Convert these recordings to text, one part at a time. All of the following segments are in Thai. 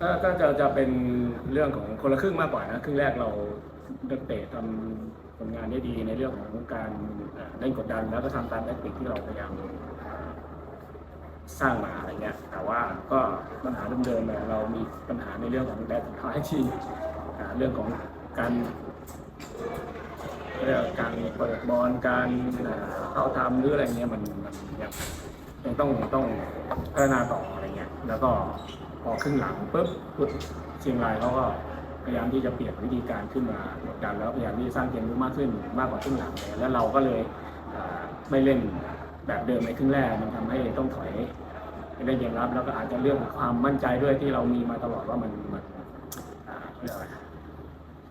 ก็ก็จะจะเป็นเรื่องของคนละครึ่งมากกว่านะครึ่งแรกเรานักเตะทำผลงานได้ดีในเรื่องของการเอ่อเล่นกดดันแล้วก็ทำตามแทคนิคที่เราพยายามสร้างมาอะไรเงี้ยแต่ว่าก็ปัญหาเดิมๆเนี่ยเรามีปัญหาในเรื่องของแดนสุดท้ายที่อ่าเรื่องของการ เรื่องการเปิดบอลการอ่าเข้าทำหรืออะไรเงี้ยมันมันยังยังต้องต้องพัฒนาต่ออะไรเงี้ยแล้วก็ พอครึ่งหลังปุ๊บเชียงรายเขาก็พยายามที่จะเปลี่ยนวิธีการขึ้นมากดดันแล้วพยายามที่จะสร้างเกมรุกมากขึ้นมากกว่าครึ่งหลังเลยแล้วเราก็เลยไม่เล่นแบบเดิมในครึ่งแรกมันทำให้ต้องถอยไปเล่นเกมรับ แล้วก็อาจจะเรื่องความมั่นใจด้วยที่เรามีมาตลอดว่ามันมัน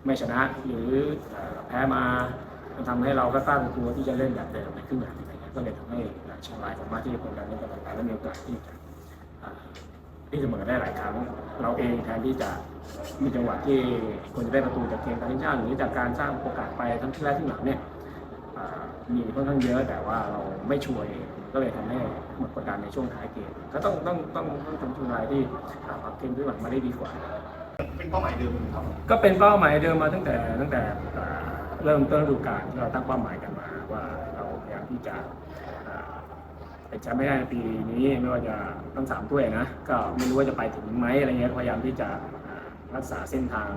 ไม่ชนะหรือแพ้มามันทำให้เราก็ตั้งตัวที่จะเล่นแบบเดิมในครึ่งหลังก็เลยทำให้เชียงรายสามารถที่จะกดดันในตลอดการและมีโอกาสที่จะ ที่เสมอได้หลายครั้ง เราเองแทนที่จะมีจังหวะที่ควรจะได้ประตูจากเกมการเล่นชาติหรือจากการสร้างโอกาสไปทั้งที่แรกที่หลังเนี่ยอ่ามีค่อนข้างเยอะแต่ว่าเราไม่ช่วยก็เลยทำให้หมดกดดันในช่วงท้ายเกมก็ต้องต้องต้องต้องทำเชียงรายที่อ่าปรับเกมขึ้นหลังมาได้ดีกว่า เป็นเป้าหมายเดิมครับก็เป็นเป้าหมายเดิมมาตั้งแต่ตั้งแต่เริ่มต้นฤดูกาลที่เราตั้งเป้าหมายกันมาว่าเราพยายามที่จะ แชมป์ไม่ได้ในปีนี้ไม่ว่าจะต้งสามถ้วยนะก็ไม่รู้ว่าจะไปถึงไหมอะไรเงี้ยพยายามที่จะรักษาเส้นทาง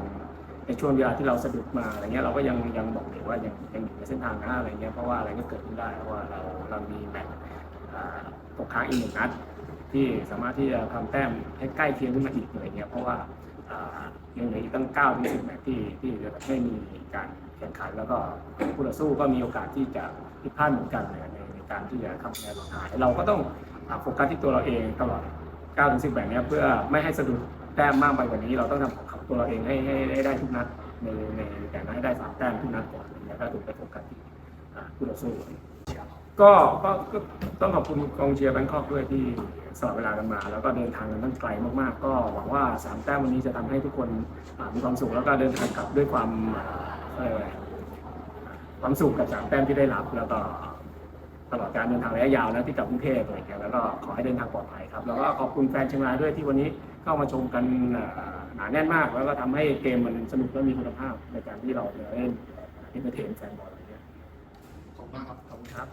ในช่วงเวลาที่เราสะดุดมาอะไรเงี้ยเราก็ยังยังบอกเลยว่ายังยังอยู่ในเส้นทางนะอะไรเงี้ยเพราะว่าอะไรก็เกิดขึ้นได้เพราะว่าเราเรามีแมตช์อ่าตกค้างอีกหนึ่งนัดที่สามารถที่จะทำแต้มให้ใกล้เคียงขึ้นมาอีกอะไรเงี้ยเพราะว่ายังเหลืออีกตั้ง9ถึง10แมตช์ที่ที่จะไม่มีการแข่งขันแล้วก็คู่ต่อสู้ก็มีโอกาสที่จะผิดพลาดเหมือนกันในในใน การที่จะทำคะแนนหลังหาย เราก็ต้องโฟกัสที่ตัวเราเองตลอด9ถึง10แมตช์เนี้เพื่อไม่ให้สะดุดแต้มมากไปกว่านี้ เราต้องทำของตัวเราเองให้ให้ได้ทุกนัดในในแต่นั้นให้ได้สามแต้มทุกนัดก่อนอะไรเงี้ยก็ถูกไปโฟกัสที่คู่ต่อสู้ก็ก็ต้องขอบคุณกองเชียร์แบงคอกด้วยที่สละเวลากันมา แล้วก็เดินทางกันตั้งไกลมากๆ ก็หวังว่าสามแต้มวันนี้จะทำให้ทุกคนมีความสุขแล้วก็เดินทางกลับด้วยความอะไรยกอะไรความสุขกับสามแต้มที่ได้รับแล้วก็ ตลอดการเดินทางระยะยาวนะที่กลับกรุงเทพอะไรอย่างเงี้ยแล้วก็ขอให้เดินทางปลอดภัยครับแล้วก็ขอบคุณแฟนเชียงรายด้วยที่วันนี้เข้ามาชมกันหนาแน่นมาก แล้วก็ทำให้เกมมันสนุกและมีคุณภาพในการที่เราจะเล่นเอนเตอร์เทนแฟนบอลอะไรเงี้ยขอบคุณมากครับขอบคุณครับ